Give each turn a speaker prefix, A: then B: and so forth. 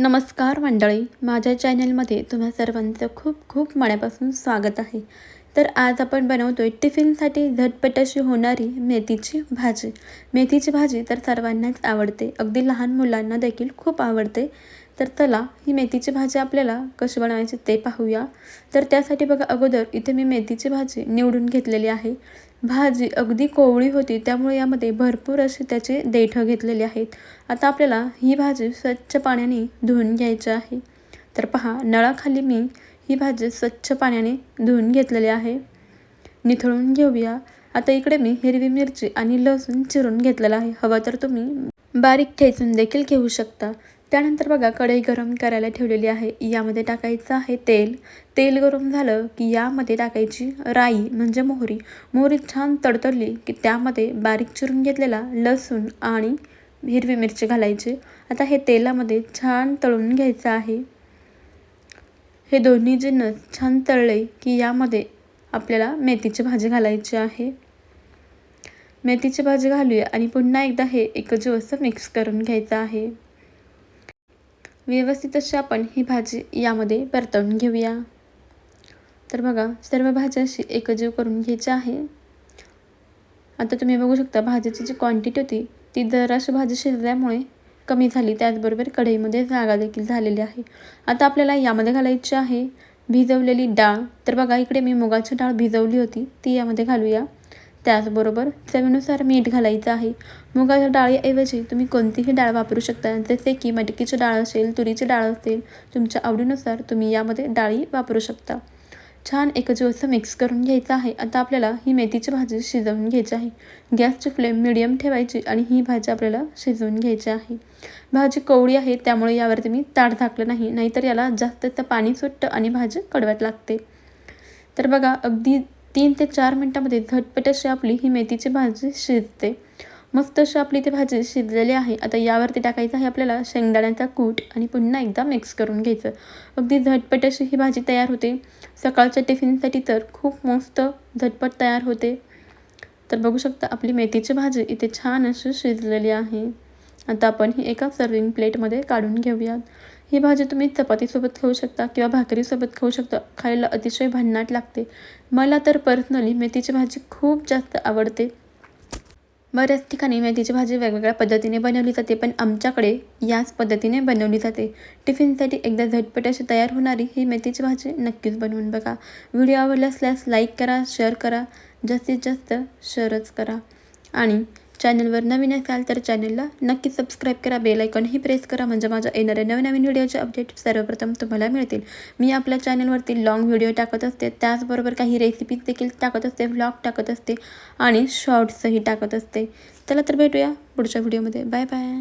A: नमस्कार मंडळी माझ्या चॅनलमध्ये तुम्हा सर्वांचं खूप खूप मनापासून स्वागत आहे. तर आज आपण बनवतो आहे टिफिनसाठी झटपट अशी होणारी मेथीची भाजी. मेथीची भाजी तर सर्वांनाच आवडते. अगदी लहान मुलांना देखील खूप आवडते. तर चला ही मेथीची भाजी आपल्याला कशी बनवायची ते पाहूया. तर त्यासाठी बघा अगोदर इथे मी मेथीची भाजी निवडून घेतलेली आहे. भाजी अगदी कोवळी होती त्यामुळे यामध्ये भरपूर असे त्याचे देठं घेतलेले आहेत. आता आपल्याला ही भाजी स्वच्छ पाण्याने धुवून घ्यायची आहे. तर पहा नळाखाली मी ही भाजी स्वच्छ पाण्याने धुवून घेतलेली आहे. निथळून घेऊया. आता इकडे मी हिरवी मिरची आणि लसूण चिरून घेतलेला आहे. हवं तर तुम्ही बारीक ठेचून देखील घेऊ शकता. त्यानंतर बघा कढई गरम करायला ठेवलेली आहे. यामध्ये टाकायचं आहे तेल. तेल गरम झालं की यामध्ये टाकायची राई म्हणजे मोहरी. मोहरी छान तडतडली की त्यामध्ये बारीक चिरून घेतलेला लसूण आणि हिरवी मिरची घालायची. आता हे तेलामध्ये छान तळून घ्यायचं आहे. हे दोन्ही जिन्नस छान तळले की यामध्ये आपल्याला मेथीची भाजी घालायची आहे. मेथीची भाजी घालूया आणि पुन्हा एकदा हे एकजीव मिक्स करून घ्यायचं आहे. व्यवस्थित अशी आपण ही भाजी यामध्ये परतवून घेऊया. तर बघा सर्व भाज्या अशी एकजीव करून घ्यायची आहे. आता तुम्ही बघू शकता भाजीची जी क्वांटिटी होती ती जराशी भाजी शिजल्यामुळे कमी झाली. त्याचबरोबर कढईमध्ये जागा देखील झालेली आहे. आता आपल्याला यामध्ये घालायची आहे भिजवलेली डाळ. तर बघा इकडे मी मुगाची डाळ भिजवली होती ती यामध्ये घालूया. त्याचबरोबर चवीनुसार मीठ घालायचं आहे. मुगाच्या डाळीऐवजी तुम्ही कोणतीही डाळ वापरू शकता. जसे की मटकीची डाळ असेल तुरीची डाळ असेल तुमच्या आवडीनुसार तुम्ही यामध्ये डाळी वापरू शकता. छान एकजीव असं मिक्स करून घ्यायचं आहे. आता आपल्याला ही मेथीची भाजी शिजवून घ्यायची आहे. गॅसची फ्लेम मिडियम ठेवायची आणि ही भाजी आपल्याला शिजवून घ्यायची आहे. भाजी कोवळी आहे त्यामुळे यावरती मी ताट झाकलं नाही. नाहीतर याला जास्त पाणी सुटतं आणि भाजी कडवट लागते. तर बघा अगदी तीन ते चार मिनटामध्ये झटपट अशी आपली ही मेथीची भाजी शिजते. मस्त अशी आपली ती भाजी शिजलेली आहे. आता यावरती टाकायचं आहे आपल्याला शेंगदाण्याचा कूट आणि पुन्हा एकदा मिक्स करून घ्यायचं. अगदी झटपट अशी ही भाजी तयार होते. सकाळच्या टिफिनसाठी तर खूप मस्त झटपट तयार होते. तर बघू शकता आपली मेथीची भाजी इथे छान अशी शिजलेली आहे. आता आपण ही एका सर्विंग प्लेटमध्ये काढून घेऊयात. ही भाजी तुम्ही चपातीसोबत खाऊ शकता किंवा भाकरीसोबत खाऊ शकता. खायला अतिशय भन्नाट लागते. मला तर पर्सनली मेथीची भाजी खूप जास्त आवडते. बऱ्याच ठिकाणी मेथीची भाजी वेगवेगळ्या पद्धतीने बनवली जाते पण आमच्याकडे याच पद्धतीने बनवली जाते. टिफिनसाठी एकदा झटपट अशी तयार होणारी ही मेथीची भाजी नक्कीच बनवून बघा. व्हिडिओ आवडला असल्यास लाईक करा शेअर करा. जास्तीत जास्त शेअरच करा. आणि चॅनलवर नवीन असाल तर चॅनलला नक्की सबस्क्राईब करा बेल आयकॉनही प्रेस करा म्हणजे माझ्या येणाऱ्या नवीन नवीन व्हिडिओचे अपडेट सर्वप्रथम तुम्हाला मिळतील. मी आपल्या चॅनलवरती लाँग व्हिडिओ टाकत असते त्याचबरोबर काही रेसिपीज देखील टाकत असते व्लॉग टाकत असते आणि शॉर्ट्सही टाकत असते. चला तर भेटूया पुढच्या व्हिडिओमध्ये बाय बाय